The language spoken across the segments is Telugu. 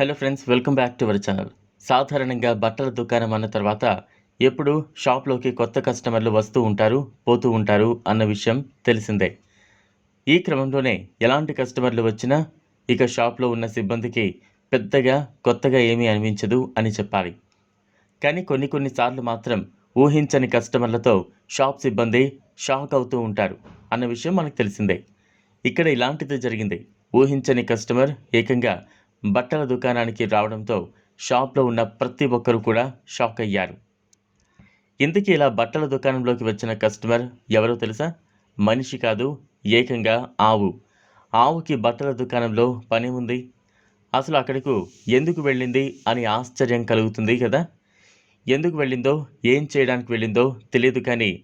Hello friends welcome back to our channel. సాధారణంగా బట్టల దుకాణం అన్న తర్వాత ఎప్పుడు షాప్లోకి కొత్త కస్టమర్లు వస్తూ ఉంటారు పోతూ ఉంటారు అన్న విషయం తెలిసిందే. ఈ క్రమంలోనే ఎలాంటి కస్టమర్లు వచ్చినా ఇక షాప్లో ఉన్న సిబ్బందికి పెద్దగా కొత్తగా ఏమీ అనిపించదు అని చెప్పాలి. కానీ కొన్ని కొన్నిసార్లు మాత్రం ఊహించని కస్టమర్లతో షాప్ సిబ్బంది షాక్ అవుతూ ఉంటారు అన్న విషయం మనకు తెలిసిందే. ఇక్కడ ఇలాంటిది జరిగింది. ఊహించని కస్టమర్ ఏకంగా బట్టల దుకాణానికి రావడంతో షాప్లో ఉన్న ప్రతి ఒక్కరూ కూడా షాక్ అయ్యారు. ఇంతకీ ఇలా బట్టల దుకాణంలోకి వచ్చిన కస్టమర్ ఎవరో తెలుసా? మనిషి కాదు ఏకంగా ఆవు. ఆవుకి బట్టల దుకాణంలో పని ఉంది. అసలు అక్కడకు ఎందుకు వెళ్ళింది అని ఆశ్చర్యం కలుగుతుంది కదా? ఎందుకు వెళ్ళిందో ఏం చేయడానికి వెళ్ళిందో తెలియదు కానీ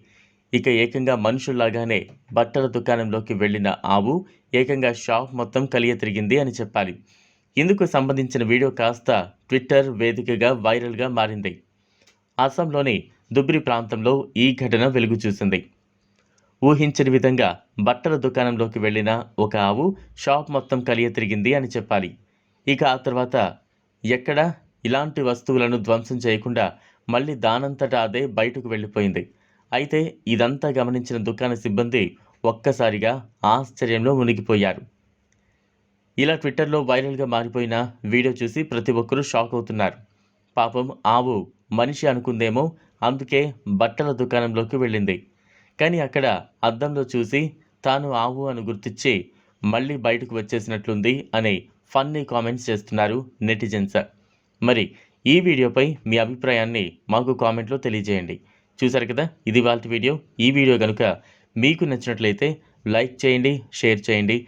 ఇక ఏకంగా మనుషుల్లాగానే బట్టల దుకాణంలోకి వెళ్ళిన ఆవు ఏకంగా షాప్ మొత్తం కలియ తిరిగింది అని చెప్పాలి. ఇందుకు సంబంధించిన వీడియో కాస్త ట్విట్టర్ వేదికగా వైరల్గా మారింది. అస్సాంలోని దుబ్రి ప్రాంతంలో ఈ ఘటన వెలుగు చూసింది ఊహించని విధంగా బట్టల దుకాణంలోకి వెళ్ళిన ఒక ఆవు షాప్ మొత్తం కలియ తిరిగింది అని చెప్పాలి. ఇక ఆ తర్వాత ఎక్కడ ఇలాంటి వస్తువులను ధ్వంసం చేయకుండా మళ్ళీ దానంతటా అదే బయటకు వెళ్ళిపోయింది. అయితే ఇదంతా గమనించిన దుకాణ సిబ్బంది ఒక్కసారిగా ఆశ్చర్యంలో మునిగిపోయారు. ఇలా ట్విట్టర్లో వైరల్గా మారిపోయిన వీడియో చూసి ప్రతి ఒక్కరూ షాక్ అవుతున్నారు. పాపం ఆవు మనిషి అనుకుందేమో అందుకే బట్టల దుకాణంలోకి వెళ్ళింది. కానీ అక్కడ అద్దంలో చూసి తాను ఆవు అని గుర్తించి మళ్ళీ బయటకు వచ్చేసినట్లుంది అని ఫన్నీ కామెంట్స్ చేస్తున్నారు నెటిజన్స్. మరి ఈ వీడియోపై మీ అభిప్రాయాన్ని మాకు కామెంట్లో తెలియజేయండి. చూసారు కదా? ఇది వాళ్ళ వీడియో. ఈ వీడియో కనుక మీకు నచ్చినట్లయితే లైక్ చేయండి షేర్ చేయండి.